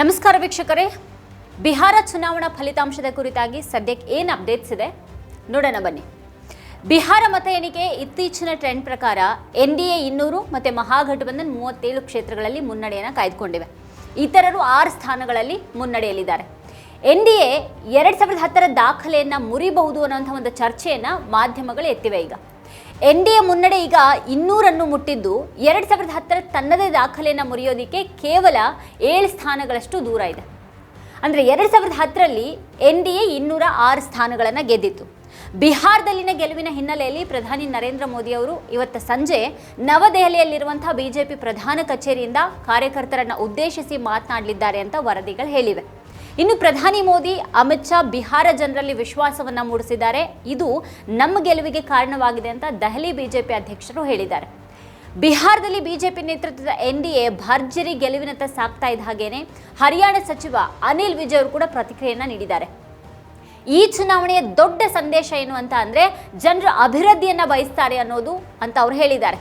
ನಮಸ್ಕಾರ ವೀಕ್ಷಕರೇ. ಬಿಹಾರ ಚುನಾವಣಾ ಫಲಿತಾಂಶದ ಕುರಿತಾಗಿ ಸದ್ಯಕ್ಕೆ ಏನು ಅಪ್ಡೇಟ್ಸ್ ಇದೆ? ನೋಡೋಣ ಬನ್ನಿ. ಬಿಹಾರ ಮತ ಎಣಿಕೆ ಇತ್ತೀಚಿನ ಟ್ರೆಂಡ್ ಪ್ರಕಾರ ಎನ್ ಡಿ ಎ ಇನ್ನೂರು ಮತ್ತು ಮಹಾಗಠಬಂಧನ್ ಮೂವತ್ತೇಳು ಕ್ಷೇತ್ರಗಳಲ್ಲಿ ಮುನ್ನಡೆಯನ್ನು ಕಾಯ್ದುಕೊಂಡಿವೆ. ಇತರರು ಆರು ಸ್ಥಾನಗಳಲ್ಲಿ ಮುನ್ನಡೆಯಲಿದ್ದಾರೆ ಎನ್ ಡಿ ಎ ಎರಡು ಸಾವಿರದ ಹತ್ತರ ದಾಖಲೆಯನ್ನು ಮುರಿಬಹುದು ಅನ್ನೋಂಥ ಒಂದು ಚರ್ಚೆಯನ್ನು ಮಾಧ್ಯಮಗಳು ಎತ್ತಿವೆ ಈಗ. ಎನ್ ಡಿ ಎ ಮುನ್ನಡೆ ಈಗ ಇನ್ನೂರನ್ನು ಮುಟ್ಟಿದ್ದು ಎರಡು ಸಾವಿರದ ಹತ್ತರ ತನ್ನದೇ ದಾಖಲೆಯನ್ನು ಮುರಿಯೋದಕ್ಕೆ ಕೇವಲ ಏಳು ಸ್ಥಾನಗಳಷ್ಟು ದೂರ ಇದೆ. ಅಂದರೆ ಎರಡು ಸಾವಿರದ ಹತ್ತರಲ್ಲಿ ಎನ್ ಡಿ ಎ ಇನ್ನೂರ ಆರು ಸ್ಥಾನಗಳನ್ನು ಗೆದ್ದಿತ್ತು. ಬಿಹಾರದಲ್ಲಿನ ಗೆಲುವಿನ ಹಿನ್ನೆಲೆಯಲ್ಲಿ ಪ್ರಧಾನಿ ನರೇಂದ್ರ ಮೋದಿ ಅವರು ಇವತ್ತು ಸಂಜೆ ನವದೆಹಲಿಯಲ್ಲಿರುವಂತಹ ಬಿಜೆಪಿ ಪ್ರಧಾನ ಕಚೇರಿಯಿಂದ ಕಾರ್ಯಕರ್ತರನ್ನು ಉದ್ದೇಶಿಸಿ ಮಾತನಾಡಲಿದ್ದಾರೆ ಅಂತ ವರದಿಗಳು ಹೇಳಿವೆ. ಇನ್ನು ಪ್ರಧಾನಿ ಮೋದಿ, ಅಮಿತ್ ಶಾ, ಬಿಹಾರ ಜನರಲ್ಲಿ ವಿಶ್ವಾಸವನ್ನ ಮೂಡಿಸಿದ್ದಾರೆ. ಇದು ನಮ್ಮ ಗೆಲುವಿಗೆ ಕಾರಣವಾಗಿದೆ ಅಂತ ದೆಹಲಿ ಬಿಜೆಪಿ ಅಧ್ಯಕ್ಷರು ಹೇಳಿದ್ದಾರೆ. ಬಿಹಾರದಲ್ಲಿ ಬಿಜೆಪಿ ನೇತೃತ್ವದ ಎನ್ ಡಿ ಎ ಭರ್ಜರಿ ಗೆಲುವಿನತ್ತ ಸಾಕ್ತಾ ಇದ್ದ ಹಾಗೇನೆ ಹರಿಯಾಣ ಸಚಿವ ಅನಿಲ್ ವಿಜಯ್ ಅವರು ಕೂಡ ಪ್ರತಿಕ್ರಿಯೆಯನ್ನ ನೀಡಿದ್ದಾರೆ. ಈ ಚುನಾವಣೆಯ ದೊಡ್ಡ ಸಂದೇಶ ಏನು ಅಂತ ಅಂದರೆ ಜನರು ಅಭಿವೃದ್ಧಿಯನ್ನು ಬಯಸ್ತಾರೆ ಅನ್ನೋದು ಅಂತ ಅವ್ರು ಹೇಳಿದ್ದಾರೆ.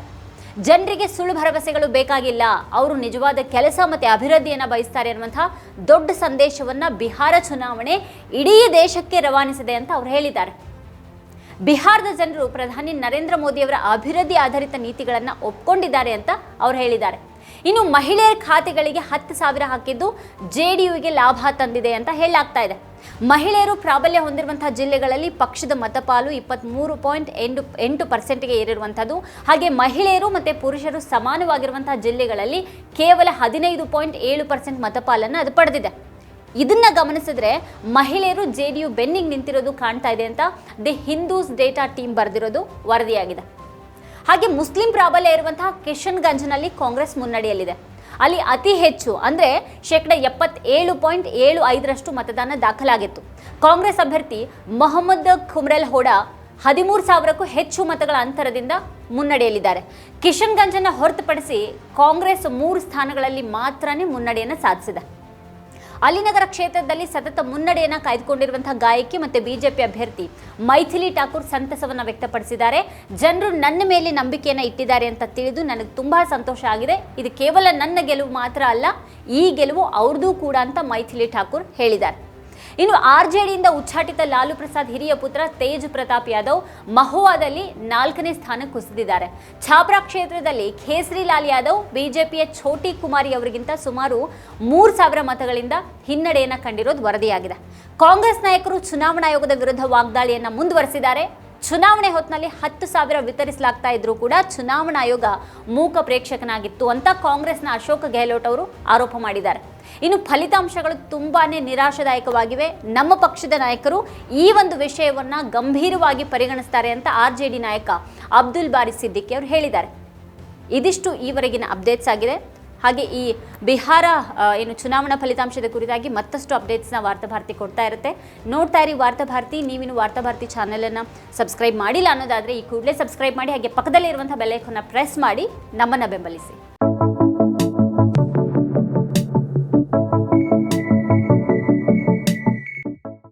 ಜನರಿಗೆ ಸುಳ್ಳು ಭರವಸೆಗಳು ಬೇಕಾಗಿಲ್ಲ. ಅವರು ನಿಜವಾದ ಕೆಲಸ ಮತ್ತೆ ಅಭಿವೃದ್ಧಿಯನ್ನು ಬಯಸ್ತಾರೆ ಅನ್ನುವಂತಹ ದೊಡ್ಡ ಸಂದೇಶವನ್ನ ಬಿಹಾರ ಚುನಾವಣೆ ಇಡೀ ದೇಶಕ್ಕೆ ರವಾನಿಸಿದೆ ಅಂತ ಅವರು ಹೇಳಿದ್ದಾರೆ. ಬಿಹಾರದ ಜನರು ಪ್ರಧಾನಿ ನರೇಂದ್ರ ಮೋದಿಯವರ ಅಭಿವೃದ್ಧಿ ಆಧಾರಿತ ನೀತಿಗಳನ್ನು ಒಪ್ಕೊಂಡಿದ್ದಾರೆ ಅಂತ ಅವರು ಹೇಳಿದ್ದಾರೆ. ಇನ್ನು ಮಹಿಳೆಯರ ಖಾತೆಗಳಿಗೆ ಹತ್ತು ಸಾವಿರ ಹಾಕಿದ್ದು ಜೆ ಡಿ ಯುಗೆ ಲಾಭ ತಂದಿದೆ ಅಂತ ಹೇಳಲಾಗ್ತಾ ಇದೆ. ಮಹಿಳೆಯರು ಪ್ರಾಬಲ್ಯ ಹೊಂದಿರುವಂತಹ ಜಿಲ್ಲೆಗಳಲ್ಲಿ ಪಕ್ಷದ ಮತಪಾಲು ಇಪ್ಪತ್ತ್ಮೂರು ಪಾಯಿಂಟ್ ಎಂಟು ಎಂಟು ಪರ್ಸೆಂಟ್ಗೆ ಏರಿರುವಂಥದ್ದು. ಹಾಗೆ ಮಹಿಳೆಯರು ಮತ್ತು ಪುರುಷರು ಸಮಾನವಾಗಿರುವಂತಹ ಜಿಲ್ಲೆಗಳಲ್ಲಿ ಕೇವಲ ಹದಿನೈದು ಪಾಯಿಂಟ್ ಏಳು ಪರ್ಸೆಂಟ್ ಮತಪಾಲನ್ನು ಅದು ಪಡೆದಿದೆ. ಇದನ್ನ ಗಮನಿಸಿದ್ರೆ ಮಹಿಳೆಯರು ಜೆ ಡಿ ಯು ಬೆನ್ನಿಗೆ ನಿಂತಿರೋದು ಕಾಣ್ತಾ ಇದೆ ಅಂತ ದಿ ಹಿಂದೂಸ್ ಡೇಟಾ ಟೀಮ್ ಬರೆದಿರೋದು ವರದಿಯಾಗಿದೆ. ಹಾಗೆ ಮುಸ್ಲಿಂ ಪ್ರಾಬಲ್ಯ ಇರುವಂತಹ ಕಿಶನ್ಗಂಜ್ನಲ್ಲಿ ಕಾಂಗ್ರೆಸ್ ಮುನ್ನಡೆಯಲ್ಲಿದೆ. ಅಲ್ಲಿ ಅತಿ ಹೆಚ್ಚು, ಅಂದರೆ ಶೇಕಡ ಎಪ್ಪತ್ತೇಳು ಪಾಯಿಂಟ್ ಏಳು ಐದರಷ್ಟು ಮತದಾನ ದಾಖಲಾಗಿತ್ತು. ಕಾಂಗ್ರೆಸ್ ಅಭ್ಯರ್ಥಿ ಮೊಹಮ್ಮದ್ ಖುಮ್ರೆಲ್ ಹೋಡಾ ಹದಿಮೂರು ಸಾವಿರಕ್ಕೂ ಹೆಚ್ಚು ಮತಗಳ ಅಂತರದಿಂದ ಮುನ್ನಡೆಯಲಿದ್ದಾರೆ ಕಿಶನ್ಗಂಜನ್ನು ಹೊರತುಪಡಿಸಿ ಕಾಂಗ್ರೆಸ್ ಮೂರು ಸ್ಥಾನಗಳಲ್ಲಿ ಮಾತ್ರನೇ ಮುನ್ನಡೆಯನ್ನು ಸಾಧಿಸಿದೆ. ಅಲಿನಗರ ಕ್ಷೇತ್ರದಲ್ಲಿ ಸತತ ಮುನ್ನಡೆಯನ್ನು ಕಾಯ್ದುಕೊಂಡಿರುವಂತಹ ಗಾಯಕಿ ಮತ್ತೆ ಬಿಜೆಪಿ ಅಭ್ಯರ್ಥಿ ಮೈಥಿಲಿ ಠಾಕೂರ್ ಸಂತಸವನ್ನು ವ್ಯಕ್ತಪಡಿಸಿದ್ದಾರೆ. ಜನರು ನನ್ನ ಮೇಲೆ ನಂಬಿಕೆಯನ್ನು ಇಟ್ಟಿದ್ದಾರೆ ಅಂತ ತಿಳಿದು ನನಗೆ ತುಂಬಾ ಸಂತೋಷ ಆಗಿದೆ. ಇದು ಕೇವಲ ನನ್ನ ಗೆಲುವು ಮಾತ್ರ ಅಲ್ಲ, ಈ ಗೆಲುವು ಅವ್ರದ್ದು ಕೂಡ ಅಂತ ಮೈಥಿಲಿ ಠಾಕೂರ್ ಹೇಳಿದ್ದಾರೆ. ಇನ್ನು ಆರ್ ಜೆ ಡಿಯಿಂದ ಉಚ್ಚಾಟಿತ ಲಾಲು ಪ್ರಸಾದ್ ಹಿರಿಯ ಪುತ್ರ ತೇಜ್ ಪ್ರತಾಪ್ ಯಾದವ್ ಮಹುವಾದಲ್ಲಿ ನಾಲ್ಕನೇ ಸ್ಥಾನ ಕುಸಿದಿದ್ದಾರೆ. ಛಾಪ್ರಾ ಕ್ಷೇತ್ರದಲ್ಲಿ ಖೇಸರಿ ಲಾಲ್ ಯಾದವ್, ಬಿಜೆಪಿಯ ಛೋಟಿ ಕುಮಾರಿ ಅವರಿಗಿಂತ ಸುಮಾರು ಮೂರು ಸಾವಿರ ಮತಗಳಿಂದ ಹಿನ್ನಡೆಯನ್ನು ಕಂಡಿರೋದು ವರದಿಯಾಗಿದೆ. ಕಾಂಗ್ರೆಸ್ ನಾಯಕರು ಚುನಾವಣಾ ಆಯೋಗದ ವಿರುದ್ಧ ವಾಗ್ದಾಳಿಯನ್ನು ಮುಂದುವರೆಸಿದ್ದಾರೆ. ಚುನಾವಣೆ ಹೊತ್ತಿನಲ್ಲಿ ಹತ್ತು ಸಾವಿರ ವಿತರಿಸಲಾಗ್ತಾ ಇದ್ರೂ ಕೂಡ ಚುನಾವಣಾ ಆಯೋಗ ಮೂಕ ಪ್ರೇಕ್ಷಕನಾಗಿತ್ತು ಅಂತ ಕಾಂಗ್ರೆಸ್ನ ಅಶೋಕ್ ಗೆಹ್ಲೋಟ್ ಅವರು ಆರೋಪ ಮಾಡಿದ್ದಾರೆ. ಇನ್ನು ಫಲಿತಾಂಶಗಳು ತುಂಬಾನೇ ನಿರಾಶಾದಾಯಕವಾಗಿವೆ. ನಮ್ಮ ಪಕ್ಷದ ನಾಯಕರು ಈ ಒಂದು ವಿಷಯವನ್ನ ಗಂಭೀರವಾಗಿ ಪರಿಗಣಿಸ್ತಾರೆ ಅಂತ ಆರ್ ನಾಯಕ ಅಬ್ದುಲ್ ಬಾರಿ ಸಿದ್ದಿಕಿ ಅವರು ಹೇಳಿದ್ದಾರೆ. ಇದಿಷ್ಟು ಈವರೆಗಿನ ಅಪ್ಡೇಟ್ಸ್ ಆಗಿದೆ. ಹಾಗೆ ಈ ಬಿಹಾರ ಏನು ಚುನಾವಣಾ ಫಲಿತಾಂಶದ ಕುರಿತಾಗಿ ಮತ್ತಷ್ಟು ಅಪ್ಡೇಟ್ಸ್ನ ವಾರ್ತಾಭಾರತಿ ಕೊಡ್ತಾ ಇರುತ್ತೆ. ನೋಡ್ತಾ ಇರಿ ವಾರ್ತಾಭಾರತಿ ನೀವಿನ್ನು ವಾರ್ತಾಭಾರತಿ ಚಾನೆಲನ್ನು ಸಬ್ಸ್ಕ್ರೈಬ್ ಮಾಡಿಲ್ಲ ಅನ್ನೋದಾದರೆ ಈ ಕೂಡಲೇ ಸಬ್ಸ್ಕ್ರೈಬ್ ಮಾಡಿ, ಹಾಗೆ ಪಕ್ಕದಲ್ಲಿರುವಂಥ ಬೆಲೆಕನ್ನು ಪ್ರೆಸ್ ಮಾಡಿ, ನಮ್ಮನ್ನು ಬೆಂಬಲಿಸಿ.